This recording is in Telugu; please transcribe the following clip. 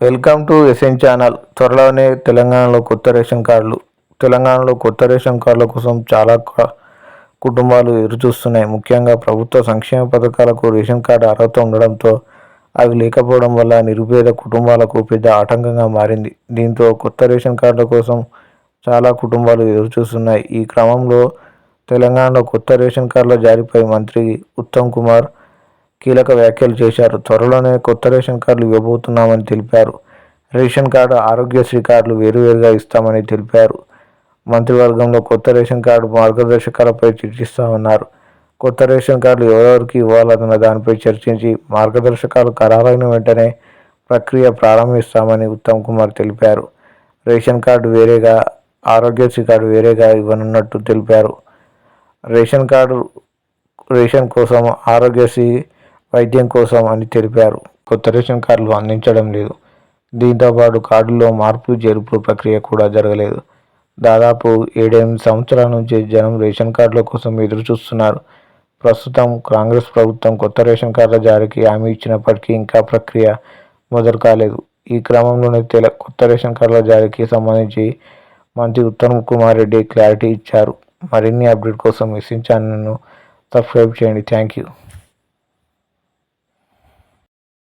Welcome to SN channel. త్వరలోనే తెలంగాణలో కొత్త రేషన్ కార్డులు. తెలంగాణలో కొత్త రేషన్ కార్డుల కోసం చాలా కుటుంబాలు ఎదురుచూస్తున్నాయి. ముఖ్యంగా ప్రభుత్వ సంక్షేమ పథకాలకు రేషన్ కార్డు అర్హత ఉండడంతో అవి లేకపోవడం వల్ల నిరుపేద కుటుంబాలకు పెద్ద ఆటంకంగా మారింది. దీంతో కొత్త రేషన్ కార్డుల కోసం చాలా కుటుంబాలు ఎదురుచూస్తున్నాయి. ఈ క్రమంలో తెలంగాణలో కొత్త రేషన్ కార్డుల జారీపై మంత్రి ఉత్తమ్ కుమార్ కీలక వ్యాఖ్యలు చేశారు. త్వరలోనే కొత్త రేషన్ కార్డులు ఇవ్వబోతున్నామని తెలిపారు. రేషన్ కార్డు ఆరోగ్యశ్రీ కార్డులు వేరువేరుగా ఇస్తామని తెలిపారు. మంత్రివర్గంలో కొత్త రేషన్ కార్డు మార్గదర్శకాలపై చర్చిస్తామన్నారు. కొత్త రేషన్ కార్డులు ఎవరెవరికి ఇవ్వాలన్న దానిపై చర్చించి మార్గదర్శకాలు ఖరారైన వెంటనే ప్రక్రియ ప్రారంభిస్తామని ఉత్తమ్ కుమార్ తెలిపారు. రేషన్ కార్డు వేరేగా ఆరోగ్యశ్రీ కార్డు వేరేగా ఇవ్వనున్నట్టు తెలిపారు. రేషన్ కార్డు రేషన్ కోసం ఆరోగ్యశ్రీ వైద్యం కోసం అని తెలిపారు. కొత్త రేషన్ కార్డులు అందించడం లేదు. దీంతోపాటు కార్డులో కార్డుల్లో మార్పులు చేర్పులు ప్రక్రియ కూడా జరగలేదు. దాదాపు ఏడెనిమిది సంవత్సరాల నుంచి జనం రేషన్ కార్డుల కోసం ఎదురు చూస్తున్నారు ప్రస్తుతం కాంగ్రెస్ ప్రభుత్వం కొత్త రేషన్ కార్డుల జారీకి హామీ ఇచ్చినప్పటికీ ఇంకా ప్రక్రియ మొదలు కాలేదు ఈ క్రమంలోనే తెల కొత్త రేషన్ కార్డుల జారీకి సంబంధించి మంత్రి ఉత్తమ్ కుమార్ రెడ్డి క్లారిటీ ఇచ్చారు. మరిన్ని అప్డేట్ కోసం ఎస్ఎన్ ఛానల్ను సబ్స్క్రైబ్ చేయండి. Thank you.